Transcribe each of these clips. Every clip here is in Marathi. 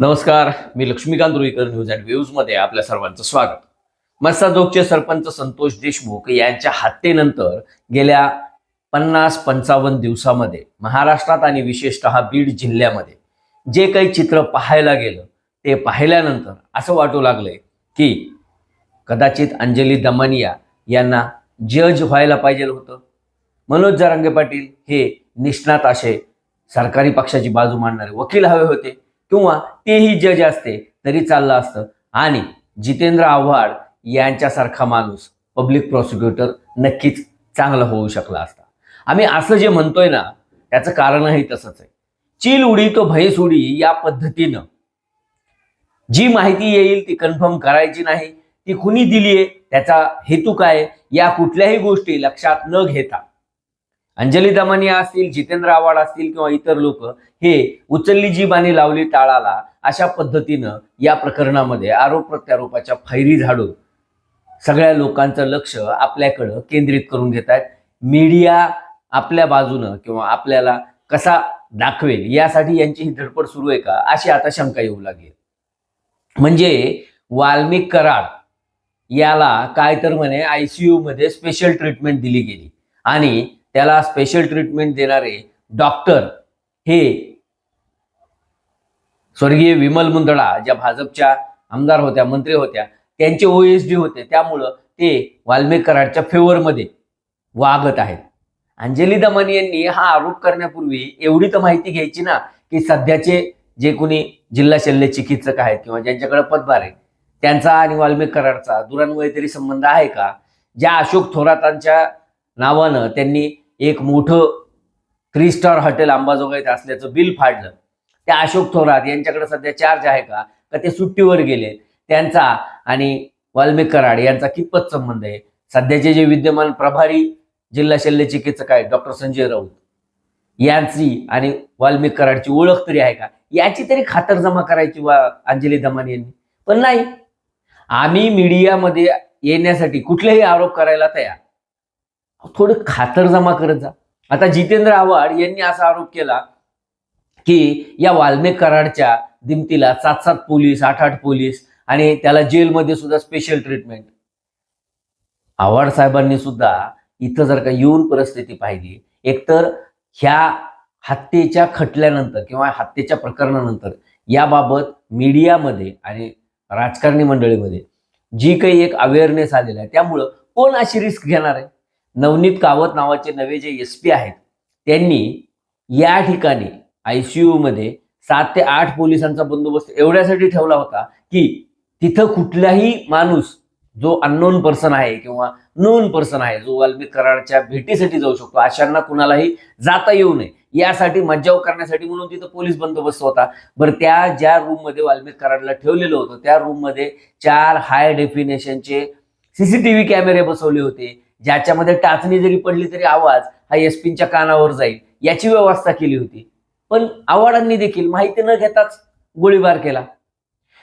नमस्कार मी लक्ष्मीकांत रुईकर न्यूज अँड व्ह्यूजमध्ये आपल्या सर्वांचं स्वागत. मस्साजोगचे सरपंच संतोष देशमुख यांच्या हत्येनंतर गेल्या पन्नास पंचावन्न दिवसामध्ये महाराष्ट्रात आणि विशेषतः बीड जिल्ह्यामध्ये जे काही चित्र पाहायला गेलं ते पाहिल्यानंतर असं वाटू लागलंय की कदाचित अंजली दमानिया यांना जज व्हायला पाहिजे होतं. मनोज जरांगे पाटील हे निष्णात असे सरकारी पक्षाची बाजू मांडणारे वकील हवे होते. किंवा तेही जज असते तरी चाललं असतं. आणि जितेंद्र आव्हाड यांच्यासारखा माणूस पब्लिक प्रॉसिक्युटर नक्कीच चांगला होऊ शकला असता. आम्ही असं जे म्हणतोय ना त्याचं कारणही तसंच आहे. चील उडी तो भैस उडी या पद्धतीनं. जी माहिती येईल ती कन्फर्म करायची नाही ती कुणी दिली आहे त्याचा हेतू काय? या कुठल्याही गोष्टी लक्षात न घेता. अंजली दमानिया असतील जितेंद्र आव्हाड असतील किंवा इतर लोक हे उचलली जी आणि लावली टाळाला अशा पद्धतीनं या प्रकरणामध्ये आरोप प्रत्यारोपाच्या फैरी झाडून सगळ्या लोकांचं लक्ष आपल्याकडं केंद्रित करून घेत आहेत. मीडिया आपल्या बाजूनं किंवा आपल्याला कसा दाखवेल यासाठी यांची ही धडपड सुरू आहे का अशी आता शंका येऊ लागली म्हणजे वाल्मिक कराड याला काय तर म्हणे आय सी मध्ये स्पेशल ट्रीटमेंट दिली गेली. आणि त्याला स्पेशल ट्रीटमेंट देणारे डॉक्टर हे स्वर्गीय विमल मुंदडा ज्या भाजपच्या आमदार होत्या मंत्री होत्या त्यांचे ओएसडी होते. त्यामुळं ते वाल्मिक कराडच्या फेवरमध्ये वागत आहेत. अंजली दमानी यांनी हा आरोप करण्यापूर्वी एवढी तर माहिती घ्यायची ना की सध्याचे जे कोणी जिल्हा शल्य चिकित्सक आहेत किंवा ज्यांच्याकडे पदभार आहे त्यांचा आणि वाल्मिक कराडचा दुरान्वये तरी संबंध आहे का? ज्या अशोक थोरातांच्या नावानं त्यांनी एक मोठं थ्री स्टार हॉटेल अंबाजोगाईत असल्याचं बिल फाडलं. त्या अशोक थोरात यांच्याकडे सध्या चार्ज आहे का? का ते सुट्टीवर गेले? त्यांचा आणि वाल्मिक कराड यांचा कितपत संबंध आहे? सध्याचे जे विद्यमान प्रभारी जिल्हा शल्य चिकित्सक आहेत डॉक्टर संजय राऊत यांची आणि वाल्मिक कराडची ओळख तरी आहे का? याची तरी खातरजमा करायची वा अंजली दमान यांनी. पण नाही. आम्ही मीडियामध्ये येण्यासाठी कुठलेही आरोप करायला तयार. थोडं खातरजमा करत जा. आता जितेंद्र आव्हाड यांनी असा आरोप केला की या वाल्मे कराडच्या दिमतीला सात सात पोलीस आठ आठ पोलीस आणि त्याला जेलमध्ये सुद्धा स्पेशल ट्रीटमेंट आव्हाड साहेबांनी सुद्धा इथं जर का येऊन परिस्थिती पाहिली एकतर ह्या हत्येच्या खटल्यानंतर किंवा हत्येच्या प्रकरणानंतर याबाबत मीडियामध्ये आणि राजकारणी मंडळीमध्ये जी काही एक अवेअरनेस आलेला आहे त्यामुळं कोण अशी रिस्क घेणार आहे? नवनीत कावत नावाचे नवे जे एस पी आहेत त्यांनी या ठिकाणी आयसीयू मध्ये सात ते आठ पोलिसांचा बंदोबस्त एवढ्यासाठी ठेवला होता की तिथं कुठलाही माणूस जो अननोन पर्सन आहे किंवा नोन पर्सन आहे जो वाल्मिक कराडच्या भेटीसाठी जाऊ शकतो अशांना कुणालाही जाता येऊ नये यासाठी मज्जाव करण्यासाठी म्हणून तिथं पोलीस बंदोबस्त होता. बरं त्या ज्या रूममध्ये वाल्मिक कराडला ठेवलेलं होतं त्या रूममध्ये चार हाय डेफिनेशनचे सीसीटीव्ही कॅमेरे बसवले होते ज्याच्यामध्ये टाचणी जरी पडली तरी आवाज हा एसपींच्या कानावर जाईल. याची व्यवस्था केली होती. पण आव्हाडांनी देखील माहिती न घेताच गोळीबार केला.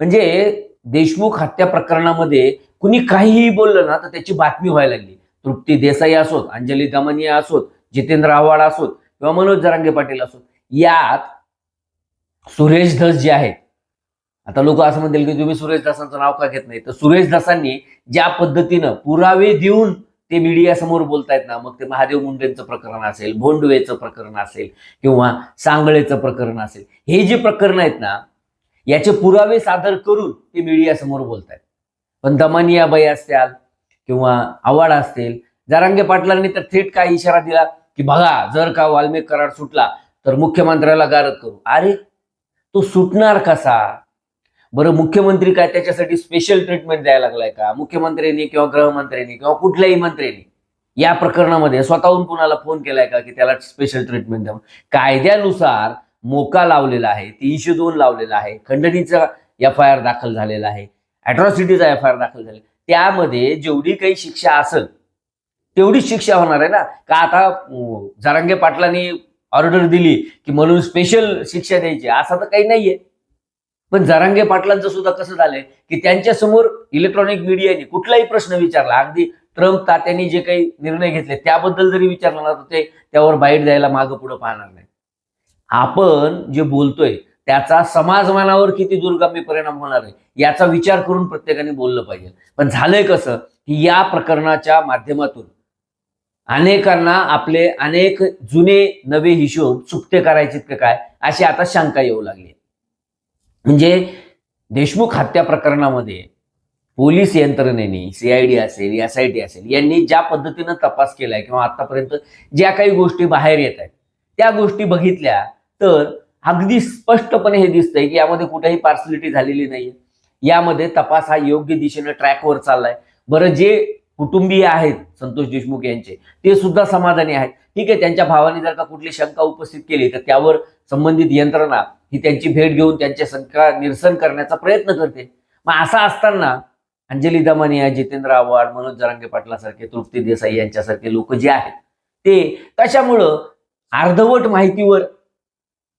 म्हणजे देशमुख हत्या प्रकरणामध्ये कुणी काहीही बोललं ना तर त्याची बातमी व्हायला लागली. तृप्ती देसाई असोत अंजली दमनिया असोत जितेंद्र आव्हाड असोत किंवा मनोज जरांगे पाटील असोत यात सुरेश धस जे आहेत. आता लोक असं म्हणतील की तुम्ही सुरेश दासांचं नाव का घेत नाही? तर सुरेश दासांनी ज्या पद्धतीनं पुरावे देऊन ते मीडिया समोर बोलतायत ना मग ते महादेव मुंडेंचं प्रकरण असेल भोंडवेचं प्रकरण असेल किंवा सांगळेचं प्रकरण असेल हे जे प्रकरण आहेत ना याचे पुरावे सादर करून ते मीडियासमोर बोलतायत. पण दमानिया बाई असतील किंवा आव्हाड असतील जारांगे पाटलांनी तर थेट काय इशारा दिला की बघा जर का वाल्मिक करार सुटला तर मुख्यमंत्र्याला गारद करू. अरे तो सुटणार कसा? बरं मुख्यमंत्री काय त्याच्यासाठी स्पेशल ट्रीटमेंट द्यायला लागलाय का? मुख्यमंत्र्यांनी किंवा गृहमंत्र्यांनी किंवा कुठल्याही मंत्र्यांनी या प्रकरणामध्ये स्वतःहून कुणाला फोन केलाय का की त्याला स्पेशल ट्रीटमेंट द्यावं कायद्यानुसार मोका लावलेला आहे तीनशे दोन लावलेला आहे खंडणीचा एफ आय आर दाखल झालेला आहे अॅट्रॉसिटीचा एफ आय आर दाखल झालेला त्यामध्ये जेवढी काही शिक्षा असेल तेवढीच शिक्षा होणार आहे ना? का आता जरांगे पाटलांनी ऑर्डर दिली की म्हणून स्पेशल शिक्षा द्यायची? असं तर काही नाहीये. पण जरांगे पाटलांचं सुद्धा कसं झालंय की त्यांच्यासमोर इलेक्ट्रॉनिक मीडियाने कुठलाही प्रश्न विचारला. अगदी ट्रम्प तात्यांनी जे काही निर्णय घेतले त्याबद्दल जरी विचारलं ना तर ते त्यावर बाईट द्यायला मागं पुढं पाहणार नाही आपण जे बोलतोय त्याचा समाजमानावर किती दुर्गामी परिणाम होणार आहे याचा विचार करून प्रत्येकाने बोललं पाहिजे. पण झालंय कसं की या प्रकरणाच्या माध्यमातून अनेकांना आपले अनेक जुने नवे हिशोब चुकते करायचे काय अशी आता शंका येऊ लागली म्हणजे देशमुख हत्या प्रकरणामध्ये पोलीस यंत्रणेने सीआयडी असेल एस आय टी असेल यांनी ज्या पद्धतीनं तपास केलाय किंवा आतापर्यंत ज्या काही गोष्टी बाहेर येत आहेत त्या गोष्टी बघितल्या तर अगदी स्पष्टपणे हे दिसतंय की यामध्ये कुठेही पार्सलिटी झालेली नाहीये. यामध्ये तपास हा योग्य दिशेनं ट्रॅकवर चाललाय. बरं जे कुटुंबीय आहेत संतोष देशमुख यांचे. ते सुद्धा समाधानी आहेत. ठीक आहे त्यांच्या भावाने जर का कुठली शंका उपस्थित केली तर त्यावर संबंधित यंत्रणा ही त्यांची भेट घेऊन त्यांच्या शंका निरसन करण्याचा प्रयत्न करते. मग असा असताना अंजली दमानिया जितेंद्र आव्हाड मनोज जरांगे पाटलासारखे तृप्ती देसाई यांच्यासारखे लोक जे आहेत ते कशामुळं अर्धवट माहितीवर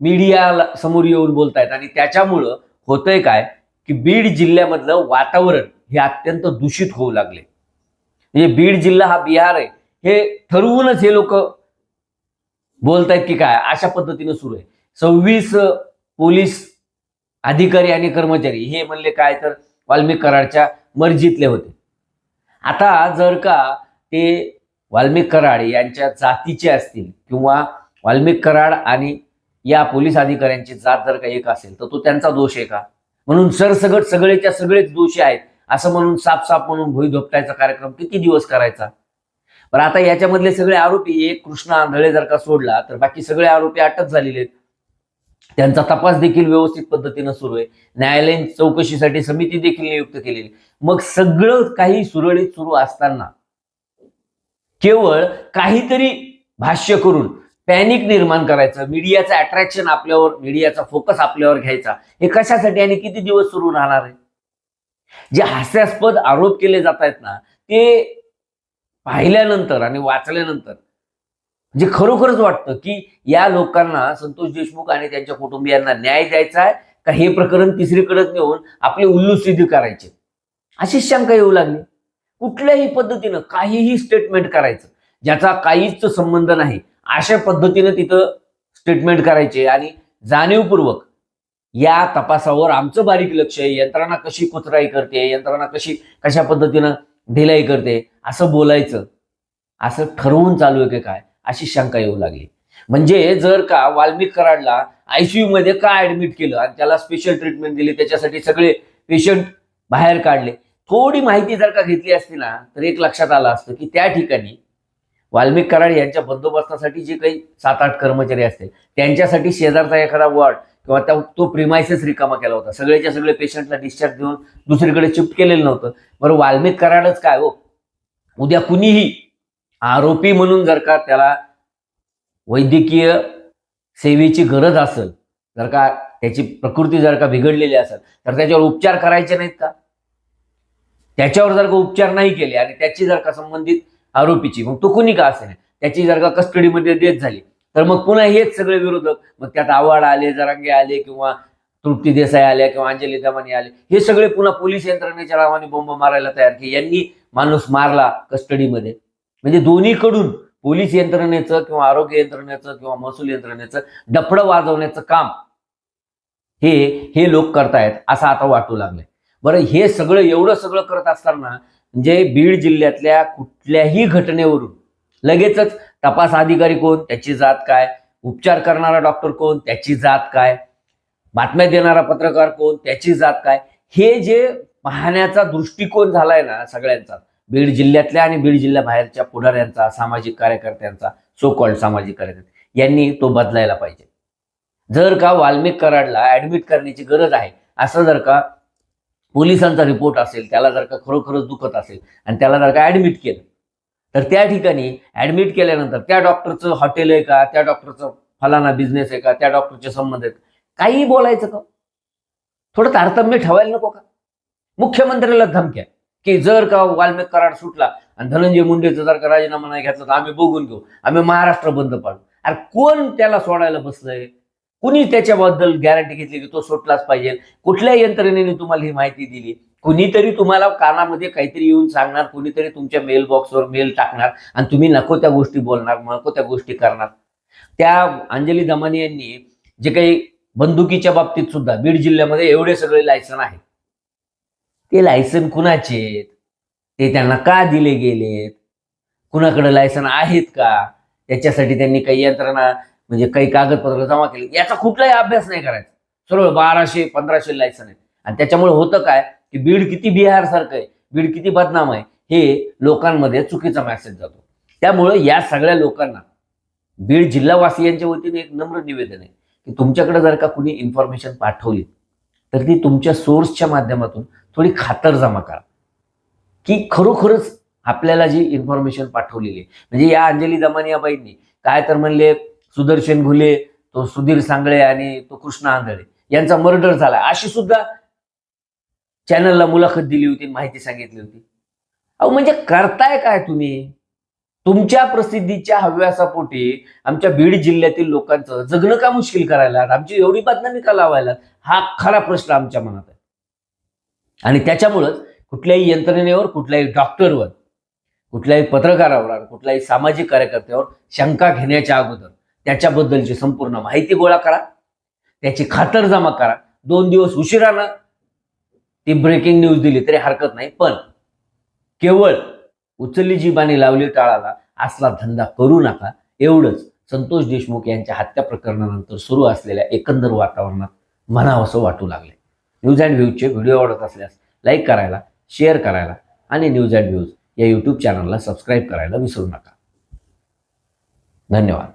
मीडिया समोर येऊन बोलतायत आणि त्याच्यामुळं होतंय काय की बीड जिल्ह्यामधलं वातावरण हे अत्यंत दूषित होऊ लागले. म्हणजे बीड जिल्हा हा बिहार आहे. हे ठरवूनच हे लोक बोलतायत की काय? अशा पद्धतीनं सुरू आहे. सव्वीस पोलीस अधिकारी आणि कर्मचारी हे म्हणले काय तर वाल्मिक कराडच्या मर्जीतले होते. आता जर का ते वाल्मिक कराड यांच्या जातीचे असतील किंवा वाल्मिक कराड आणि या पोलीस अधिकाऱ्यांची जात जर का एक असेल तर तो त्यांचा दोष आहे का? म्हणून सरसगट सगळेच्या सगळेच दोषी आहेत. असं म्हणून साप साप म्हणून भुई धोपटायचा कार्यक्रम किती दिवस करायचा? पण आता याच्यामधले सगळे आरोपी एक कृष्णा आंधळे जर का सोडला तर बाकी सगळे आरोपी अटक झालेले आहेत. त्यांचा तपास देखील व्यवस्थित पद्धतीनं सुरू आहे. न्यायालयीन चौकशीसाठी समिती देखील नियुक्त केलेली मग सगळं काही सुरळीत सुरू असताना केवळ काहीतरी भाष्य करून पॅनिक निर्माण करायचं मीडियाचं अट्रॅक्शन आपल्यावर मीडियाचा फोकस आपल्यावर घ्यायचा हे कशासाठी आणि किती दिवस सुरू राहणार आहे? जे हास्यास्पद आरोप केले जात आहेत ना ते पाहिल्यानंतर आणि वाचल्यानंतर म्हणजे खरोखरच वाटतं की या लोकांना संतोष देशमुख आणि त्यांच्या कुटुंबियांना न्याय द्यायचा आहे का हे प्रकरण तिसरीकडे नेऊन आपले उल्लू सिद्धी करायचे? अशी शंका येऊ लागली. कुठल्याही पद्धतीनं काहीही स्टेटमेंट करायचं ज्याचा काहीच संबंध नाही अशा पद्धतीनं तिथं स्टेटमेंट करायचे आणि जाणीवपूर्वक या तपासावर आमचं बारीक लक्ष आहे. यंत्रणा कशी कुचराई करते यंत्रणा कशी कशा पद्धतीनं ढिलाई करते असं बोलायचं. असं ठरवून चालू आहे की काय अशी शंका येऊ लागली. म्हणजे जर का वाल्मिक कराडला आयसीयू मध्ये का ऍडमिट केलं आणि त्याला स्पेशल ट्रीटमेंट दिली त्याच्यासाठी सगळे पेशंट बाहेर काढले. थोडी माहिती जर का घेतली असती ना तर एक लक्षात आलं असतं की त्या ठिकाणी वाल्मिक कराड यांच्या बंदोबस्तासाठी जे काही सात आठ कर्मचारी असतील त्यांच्यासाठी शेजारचा एखादा वॉर्ड किंवा त्या तो प्रिमायसेस रिकामा केला होता. सगळेच्या सगळे पेशंटला डिस्चार्ज देऊन दुसरीकडे शिफ्ट केलेलं नव्हतं. बरं वाल्मिक कराडच काय हो? उद्या कुणीही आरोपी म्हणून जर का त्याला वैद्यकीय सेवेची गरज असेल जर का त्याची प्रकृती जर का बिघडलेली असेल तर त्याच्यावर उपचार करायचे नाहीत का? त्याच्यावर जर का उपचार नाही केले आणि त्याची जर का संबंधित आरोपीची मग तो कुणी का असेल? त्याची जर का कस्टडीमध्ये डेथ झाली तर मग पुन्हा हेच सगळे विरोधक मग त्यात आव्हाड आले जरांगे आले किंवा तृप्ती देसाई आल्या किंवा अंजली दमानी आले हे सगळे पुन्हा पोलीस यंत्रणेच्या नावाने बोंब मारायला तयार केले. यांनी माणूस मारला कस्टडीमध्ये. म्हणजे दोन्हीकडून पोलीस यंत्रणेचं किंवा आरोग्य यंत्रणेचं किंवा महसूल यंत्रणेचं डफडं वाजवण्याचं काम हे हे लोक करतायत असं आता वाटू लागलंय. बरं हे सगळं एवढं सगळं करत असताना म्हणजे बीड जिल्ह्यातल्या कुठल्याही घटनेवरून लगेचच तपास अधिकारी कोण? त्याची जात काय? उपचार करणारा डॉक्टर कोण? त्याची जात काय? बातम्या देणारा पत्रकार कोण? त्याची जात काय? हे जे पाहण्याचा दृष्टिकोन झालाय ना सगळ्यांचा बीड जिल्ह्यातल्या आणि बीड जिल्ह्याबाहेरच्या पुढाऱ्यांचा सामाजिक कार्यकर्त्यांचा सो कॉल्ड सामाजिक कार्यकर्ते यांनी तो बदलायला पाहिजे. जर का वाल्मिक कराडला ऍडमिट करण्याची गरज आहे असं जर का पोलिसांचा रिपोर्ट असेल त्याला जर का खरोखरच दुखत असेल आणि त्याला जर का ऍडमिट केलं तर त्या ठिकाणी ऍडमिट केल्यानंतर त्या डॉक्टरचं हॉटेल आहे का त्या डॉक्टरचं फलाना बिझनेस आहे का त्या डॉक्टरचे संबंध आहेत काही बोलायचं का? थोडं तारतम्य ठेवायला नको का? मुख्यमंत्र्याला धमक्या की जर का वाल्मिक कराड सुटला आणि धनंजय मुंडेचा जर का राजीनामा नाही घेतला तर आम्ही बघून घेऊ आम्ही महाराष्ट्र बंद पाडू. अरे कोण त्याला सोडायला बसलंय? कुणी त्याच्याबद्दल गॅरंटी घेतली की तो सुटलाच पाहिजे? कुठल्या यंत्रणेने तुम्हाला ही माहिती दिली? कुणीतरी तुम्हाला कानामध्ये काहीतरी येऊन सांगणार कुणीतरी तुमच्या मेल बॉक्सवर मेल टाकणार आणि तुम्ही नको त्या गोष्टी बोलणार नको त्या गोष्टी करणार. त्या अंजली दमानी यांनी जे काही बंदुकीच्या बाबतीत सुद्धा बीड जिल्ह्यामध्ये एवढे सगळे लायसन आहेत. ते लायसन कुणाचे आहेत? ते त्यांना का दिले गेलेत? कुणाकडे लायसन आहेत का? त्याच्यासाठी त्यांनी काही यंत्रणा म्हणजे काही कागदपत्र जमा केली. याचा कुठलाही अभ्यास नाही करायचा. सरळ बाराशे पंधराशे लायसन आहेत. आणि त्याच्यामुळे होतं काय? की बीड किती बिहार सारखं आहे बीड किती बदनाम आहे हे लोकांमध्ये चुकीचा मेसेज जातो. त्यामुळं या सगळ्या लोकांना बीड जिल्हावासियांच्या वतीने एक नम्र निवेदन आहे की तुमच्याकडे जर का कुणी इन्फॉर्मेशन पाठवली तर ती तुमच्या सोर्सच्या माध्यमातून थोडी खातर जमा करा. की खरोखरच आपल्याला जी इन्फॉर्मेशन पाठवलेली आहे म्हणजे या अंजली दमानियाबाईंनी काय तर म्हणले सुदर्शन घुले तो सुधीर सांगळे आणि तो कृष्ण आंधळे यांचा मर्डर झाला. अशी सुद्धा चॅनलला मुलाखत दिली होती माहिती सांगितली होती. अहो म्हणजे करताय काय तुम्ही? तुमच्या प्रसिद्धीच्या हव्यासापोटी आमच्या बीड जिल्ह्यातील लोकांचं जगणं का मुश्किल करायला आमची एवढी बदनामी का लावायला हा खरा प्रश्न आमच्या मनात आहे. आणि त्याच्यामुळंच कुठल्याही यंत्रणेवर कुठल्याही डॉक्टरवर कुठल्याही पत्रकारावर कुठल्याही सामाजिक कार्यकर्त्यावर शंका घेण्याच्या अगोदर त्याच्याबद्दलची संपूर्ण माहिती गोळा करा. त्याची खातरजमा करा. दोन दिवस उशिरानं ती ब्रेकिंग न्यूज दिली तरी हरकत नाही. पण केवळ उचलली जी लावली टाळाला असला धंदा करू नका. एवढंच संतोष देशमुख यांच्या हत्या प्रकरणानंतर सुरू असलेल्या एकंदर वातावरणात म्हणावंसं वाटू लागले न्यूज अँड व्ह्यूजचे व्हिडिओ आवडत असल्यास लाईक करायला शेअर करायला आणि न्यूज अँड व्ह्यूज या यूट्यूब चॅनलला सबस्क्राईब करायला विसरू नका. धन्यवाद.